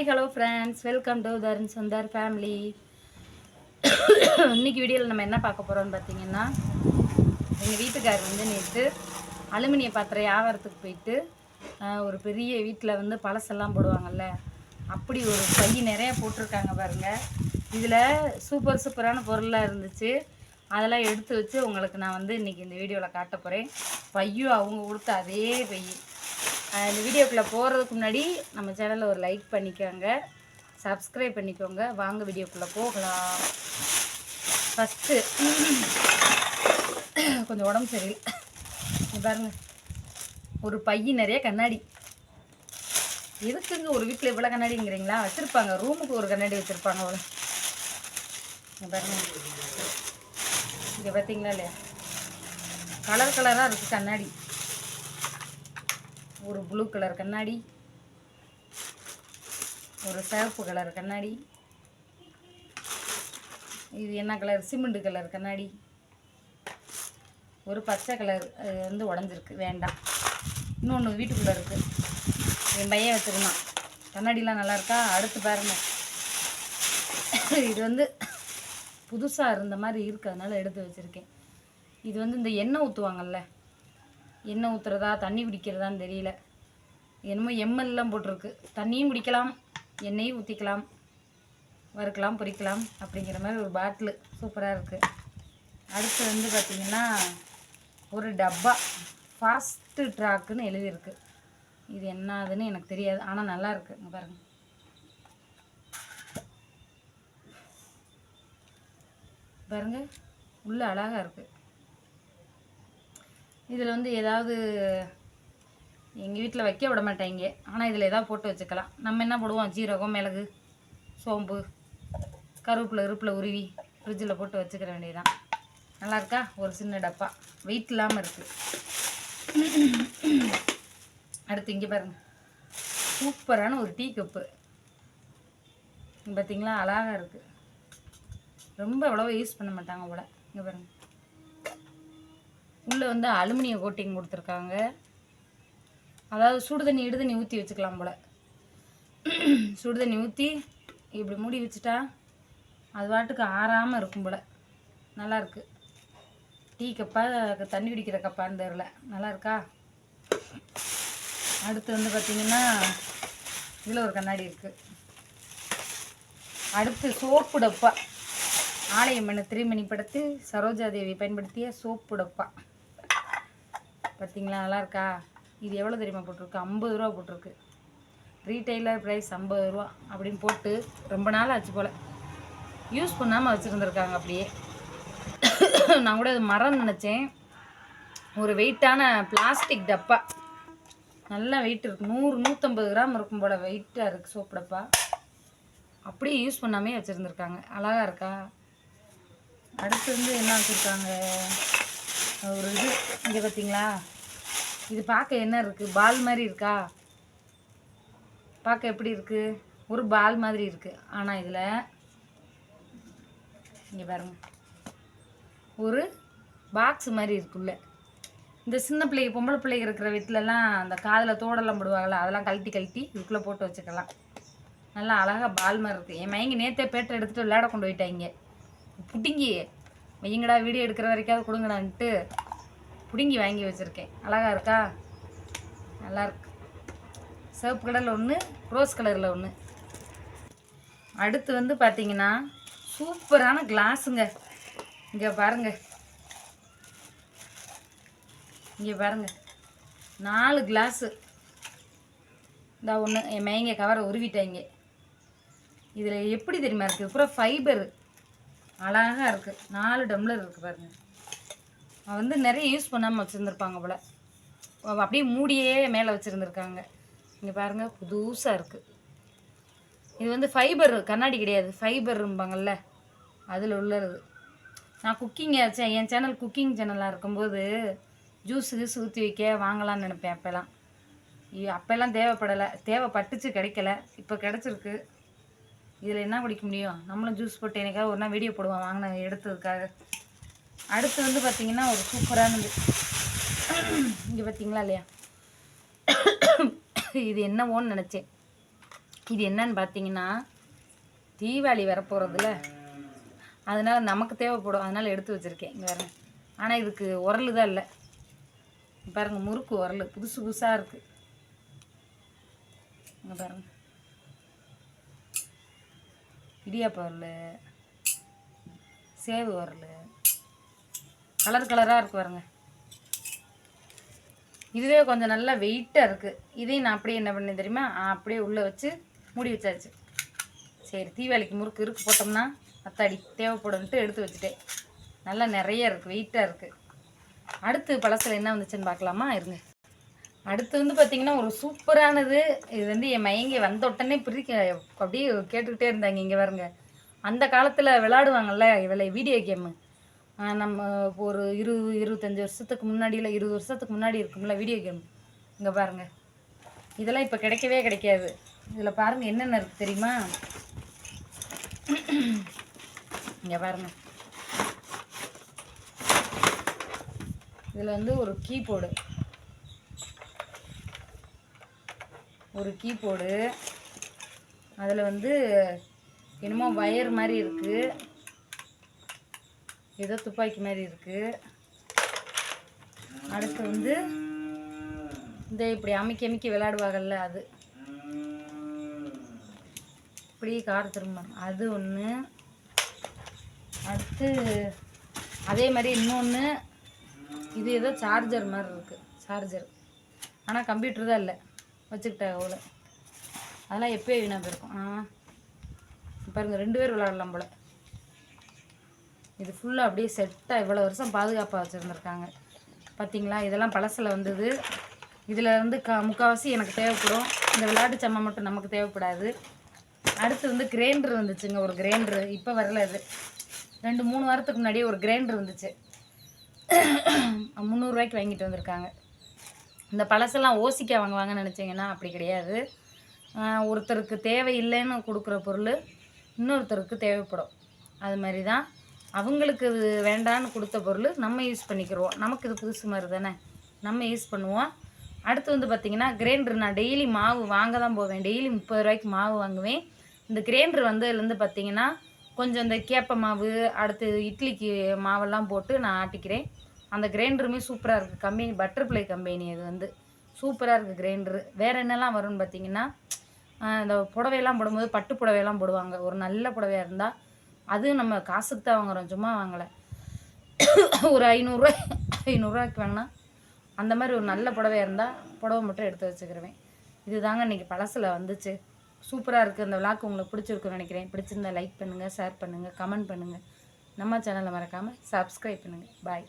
Hi hello friends welcome to Tarun Sundar family இன்னைக்கு வீடியோவில் நம்ம என்ன பார்க்க போகிறோம்னு பார்த்தீங்கன்னா எங்கள் வீட்டுக்காரர் வந்து நேற்று அலுமினிய பாத்திரம் வியாபாரத்துக்கு போயிட்டு ஒரு பெரிய வீட்டில் வந்து பழசெல்லாம் போடுவாங்கள்ல அப்படி ஒரு பை நிறையா போட்டிருக்காங்க பாருங்கள் இதில் சூப்பர் சூப்பரான பொருளாக இருந்துச்சு. அதெல்லாம் எடுத்து வச்சு உங்களுக்கு நான் வந்து இன்றைக்கி இந்த வீடியோவில் காட்ட போகிறேன் பையும் அவங்க கொடுத்த அதே பையன் இந்த வீடியோக்குள்ளே போகிறதுக்கு முன்னாடி நம்ம சேனலில் ஒரு லைக் பண்ணிக்கோங்க. சப்ஸ்கிரைப் பண்ணிக்கோங்க. வாங்க வீடியோக்குள்ளே போகலாம். ஃபஸ்ட்டு கொஞ்சம் உடம்பு சரியில்லை. இங்க பாருங்க. ஒரு பைய நிறைய கண்ணாடி. எதுக்குங்க ஒரு வீட்டில் இவ்வளோ கண்ணாடிங்கிறீங்களா? வச்சுருப்பாங்க. ரூமுக்கு ஒரு கண்ணாடி வச்சுருப்பாங்க அவ்வளோ இங்க பாருங்க. இங்கே பார்த்தீங்களா இல்லையா? கலர் கலராக இருக்குது கண்ணாடி. ஒரு ப்ளூ கலர் கண்ணாடி. ஒரு சிவப்பு கலர் கண்ணாடி. இது என்ன கலர் சிமெண்ட் கலர் கண்ணாடி. ஒரு பச்சை கலர் அது வந்து உடஞ்சிருக்கு. வேண்டாம். இன்னொன்று வீட்டுக்குள்ளே இருக்குது என் பையன் வச்சுருந்தான். கண்ணாடிலாம் நல்லாயிருக்கா அடுத்து பாருங்கள் இது வந்து புதுசாக இருந்த மாதிரி இருக்கு அதனால் எடுத்து வச்சுருக்கேன். இது வந்து இந்த எண்ணெய் ஊற்றுவாங்கல்ல எண்ணெய் ஊற்றுறதா தண்ணி குடிக்கிறதான்னு தெரியல. என்னமோ எம்எல்லாம் போட்டிருக்கு. தண்ணியும் குடிக்கலாம் எண்ணெயும் ஊற்றிக்கலாம் வறுக்கலாம் பொரிக்கலாம் அப்படிங்கிற மாதிரி ஒரு பாட்டிலு சூப்பராக இருக்குது அடுத்து வந்து பார்த்திங்கன்னா ஒரு டப்பா ஃபாஸ்ட்டு ட்ராக்குன்னு எழுதியிருக்கு. இது என்னதுன்னு எனக்கு தெரியாது ஆனால் நல்லா இருக்கு. பாருங்கள் பாருங்க. பாருங்க. உள்ள அழகாக இருக்குது இதில் வந்து ஏதாவது எங்கள் வீட்டில் வைக்க விட மாட்டாங்க. ஆனால் இதில் ஏதாவது போட்டு வச்சுக்கலாம். நம்ம என்ன போடுவோம்? ஜீரகம் மிளகு சோம்பு கருவேப்பில் இருப்பில் உருவி ஃப்ரிட்ஜில் போட்டு வச்சுக்கிற வேண்டியதுதான். நல்லாயிருக்கா ஒரு சின்ன டப்பா. வெயிட் இல்லாமல் இருக்குது அடுத்து இங்கே பாருங்கள் சூப்பரான ஒரு டீ கப்பு. பார்த்தீங்களா அழகாக இருக்குது ரொம்ப அவ்வளோவா யூஸ் பண்ண மாட்டாங்க போல். இங்கே பாருங்கள் உள்ளே வந்து அலுமினிய கோட்டிங் கொடுத்துருக்காங்க. அதாவது சுடு தண்ணி இடு தண்ணி ஊற்றி வச்சுக்கலாம் போல். சுடு தண்ணி ஊற்றி இப்படி மூடி வச்சுட்டா அது பாட்டுக்கு ஆறாமல் இருக்கும் போல். நல்லாயிருக்கு டீ கப்பா தண்ணி குடிக்கிற கப்பான்னு தெரில நல்லா இருக்கா? அடுத்து வந்து பார்த்திங்கன்னா இதில் ஒரு கண்ணாடி இருக்குது அடுத்து சோப்பு டப்பா. ஆலயமன திருமணி படத்து சரோஜாதேவி பயன்படுத்திய சோப்பு டப்பா. பார்த்தீங்களா? நல்லா இருக்கா இது எவ்வளோ தெரியுமா போட்டிருக்கு? ஐம்பது ரூபா போட்டிருக்கு. ரீட்டெய்லர் ப்ரைஸ் ஐம்பது ரூபா அப்படின்னு போட்டு ரொம்ப நாள் ஆச்சு போல். யூஸ் பண்ணாமல் வச்சுருந்துருக்காங்க அப்படியே. நான் கூட அது மரம் நினச்சேன். ஒரு வெயிட்டான பிளாஸ்டிக் டப்பா. நல்லா வெயிட் இருக்குது நூறு நூற்றம்பது கிராம் இருக்கும் போல் வெயிட்டாக இருக்குது சோப்பு டப்பா. அப்படியே யூஸ் பண்ணாமே வச்சுருந்துருக்காங்க. அழகாக இருக்கா? அடுத்து வந்து என்ன வச்சுருக்காங்க? ஒரு இது. இங்கே பார்த்தீங்களா இது பார்க்க என்ன இருக்குது பால் மாதிரி இருக்கா? பார்க்க எப்படி இருக்குது ஒரு பால் மாதிரி இருக்குது ஆனால் இதில் இங்கே பாருங்க. ஒரு பாக்ஸ் மாதிரி இருக்குள்ள. இந்த சின்ன பிள்ளைங்க பொம்பளை பிள்ளைங்க இருக்கிற வீட்டிலலாம் அந்த காதில் தோடெல்லாம் போடுவாங்கள்ல அதெல்லாம் கழட்டி கழட்டி இதுக்குள்ளே போட்டு வச்சுக்கலாம். நல்லா அழகாக பால் மாதிரி இருக்குது என் மயங்க நேற்றே பேட்டை எடுத்துகிட்டு விளையாட கொண்டு போயிட்டாங்க புட்டிங்கி வையுங்கடா வீடியோ எடுக்கிற வரைக்காவது கொடுங்கடான்ட்டு பிடுங்கி வாங்கி வச்சுருக்கேன். அழகாக இருக்கா? நல்லாயிருக்கு சிவப்பு கலரில் ஒன்று ரோஸ் கலரில் ஒன்று அடுத்து வந்து பார்த்தீங்கன்னா சூப்பரான கிளாஸுங்க இங்கே பாருங்கள் இங்கே பாருங்கள் நாலு கிளாஸு இந்த ஒன்று என் மைங்க கவரை உருவிட்டாங்க இதில் எப்படி தெரியுமா இருக்குது பூரா ஃபைபரு அழகாக இருக்குது நாலு டம்ளர் இருக்குது பாருங்கள் வந்து நிறைய யூஸ் பண்ணாமல் வச்சுருந்துருப்பாங்க போல். அப்படியே மூடியே மேலே வச்சுருந்துருக்காங்க. இங்கே பாருங்கள் புதுசாக இருக்குது இது வந்து ஃபைபர் கண்ணாடி கிடையாது. ஃபைபர்ம்பாங்கல்ல அதில் உள்ளது. நான் குக்கிங் ஆச்சேன் என் சேனல் குக்கிங் சேனலாக இருக்கும்போது ஜூஸ் கீஸ் ஊற்றி வைக்க வாங்கலாம்னு நினைப்பேன் அப்போல்லாம். அப்போல்லாம் தேவைப்படலை. தேவைப்பட்டுச்சு கிடைக்கல. இப்போ கிடச்சிருக்கு. இதில் என்ன குடிக்க முடியும்? நம்மளும் ஜூஸ் போட்டு எனக்காக ஒரு நாள் வீடியோ போடுவோம் வாங்கின எடுத்ததுக்காக. அடுத்து வந்து பார்த்திங்கன்னா ஒரு சூப்பரானது. இங்கே பார்த்தீங்களா இல்லையா? இது என்னவோன்னு நினச்சேன். இது என்னன்னு பார்த்தீங்கன்னா தீபாவளி வரப்போகிறதுல அதனால் நமக்கு தேவைப்படும். அதனால் எடுத்து வச்சுருக்கேன். இங்கே வரேன் ஆனால் இதுக்கு உரல் தான் இல்லை. பாருங்கள் முறுக்கு உரல். புதுசு புதுசாக இருக்குது இங்கே பாருங்கள் இடியாப்ப உரல் சேவு உரல் கலர் கலராக இருக்கு பாருங்க. இதுவே கொஞ்சம் நல்லா வெயிட்டாக இருக்குது இதையும் நான் அப்படியே என்ன பண்ணேன் தெரியுமா? அப்படியே உள்ளே வச்சு மூடி வச்சாச்சு. சரி தீவாளிக்கு முறுக்கு இருக்கு போட்டோம்னா அத்தாடி தேவைப்படும்ட்டு எடுத்து வச்சுட்டேன். நல்லா நிறைய இருக்குது வெயிட்டாக இருக்குது அடுத்து பழசில் என்ன வந்துச்சுன்னு பார்க்கலாமா? இருங்க. அடுத்து வந்து பார்த்திங்கன்னா ஒரு சூப்பரானது. இது வந்து என் மயங்கி வந்த உடனே பிரிக்க அப்படியே கேட்டுக்கிட்டே இருந்தாங்க இங்கே பாருங்க. அந்த காலத்தில் விளாடுவாங்கல்ல இவளை வீடியோ கேமு நம்ம ஒரு இருபது இருபத்தஞ்சி வருஷத்துக்கு முன்னாடி இல்லை இருபது வருஷத்துக்கு முன்னாடி இருக்கும்ல வீடியோ கேம் இங்கே பாருங்கள் இதெல்லாம் இப்போ கிடைக்கவே கிடைக்காது. இதில் பாருங்கள் என்னென்ன இருக்குது தெரியுமா? இங்கே பாருங்கள் இதில் வந்து ஒரு கீபோர்டு ஒரு கீபோர்டு. அதில் வந்து என்னமோ வயர் மாதிரி இருக்குது ஏதோ துப்பாக்கி மாதிரி இருக்குது அடுத்து வந்து இந்த இப்படி அமைக்கி அமைக்கி விளையாடுவாங்கல்ல அது. இப்படி கார் திரும்ப அது ஒன்று அடுத்து அதே மாதிரி இன்னொன்று இது ஏதோ சார்ஜர் மாதிரி இருக்குது சார்ஜர் ஆனால் கம்ப்யூட்டர் தான் இல்லை. வச்சுக்கிட்டேன் அவ்வளோ அதெல்லாம் எப்போயே வீணாக போயிருக்கும் ஆ. பாருங்க ரெண்டு பேர் விளாடலாம் போல். இது ஃபுல்லாக அப்படியே செட்டாக இவ்வளோ வருஷம் பாதுகாப்பாக வச்சுருந்துருக்காங்க. பார்த்தீங்களா இதெல்லாம் பழசில் வந்தது. இதில் வந்து க முக்கால்வாசி எனக்கு தேவைப்படும். இந்த விளையாட்டு சம்மா மட்டும் நமக்கு தேவைப்படாது. அடுத்து வந்து கிரைண்டர் வந்துச்சுங்க ஒரு கிரைண்டர் இப்போ வரல இது ரெண்டு மூணு வாரத்துக்கு முன்னாடியே ஒரு கிரைண்டர் வந்துச்சு. முந்நூறுரூவாய்க்கு வாங்கிட்டு வந்திருக்காங்க. இந்த பழசெல்லாம் ஓசிக்க வாங்குவாங்கன்னு நினச்சிங்கன்னா அப்படி கிடையாது. ஒருத்தருக்கு தேவையில்லைன்னு கொடுக்குற பொருள் இன்னொருத்தருக்கு தேவைப்படும். அது மாதிரி தான் அவங்களுக்கு இது வேண்டான்னு கொடுத்த பொருள் நம்ம யூஸ் பண்ணிக்கிறோம். நமக்கு இது புதுசு மாதிரி தானே? நம்ம யூஸ் பண்ணுவோம். அடுத்து வந்து பார்த்திங்கன்னா கிரைண்டர் நான் டெய்லி மாவு வாங்க தான் போவேன். டெய்லி முப்பது ரூபாய்க்கு மாவு வாங்குவேன். இந்த கிரைண்டர் வந்ததுலேருந்து பார்த்திங்கன்னா கொஞ்சம் இந்த கேப்ப மாவு அடுத்து இட்லிக்கு மாவெல்லாம் போட்டு நான் ஆட்டிக்கிறேன். அந்த கிரைண்டருமே சூப்பராக இருக்குது கம்பெனி பட்டர்ஃப்ளை கம்பெனி அது வந்து. சூப்பராக இருக்குது கிரைண்டரு. வேறு என்னெல்லாம் வரும்னு பார்த்தீங்கன்னா இந்த புடவையெல்லாம் போடும்போது பட்டு புடவையெல்லாம் போடுவாங்க. ஒரு நல்ல புடவையாக இருந்தால் அதுவும் நம்ம காசுக்கு தான் வாங்குறோம். சும்மா வாங்கலை. ஒரு ஐநூறுரூவா ஐநூறுரூவாய்க்கு வாங்கினா அந்த மாதிரி ஒரு நல்ல புடவையாக இருந்தால் புடவை மட்டும் எடுத்து வச்சுக்கிருவேன். இதுதாங்க இன்றைக்கி பழசில் வந்துச்சு. சூப்பராக இருக்குது அந்த விளாக்கு உங்களுக்கு பிடிச்சிருக்குன்னு நினைக்கிறேன். பிடிச்சிருந்தா லைக் பண்ணுங்கள் ஷேர் பண்ணுங்கள் கமெண்ட் பண்ணுங்கள் நம்ம சேனலை மறக்காமல் சப்ஸ்கிரைப் பண்ணுங்கள் பாய்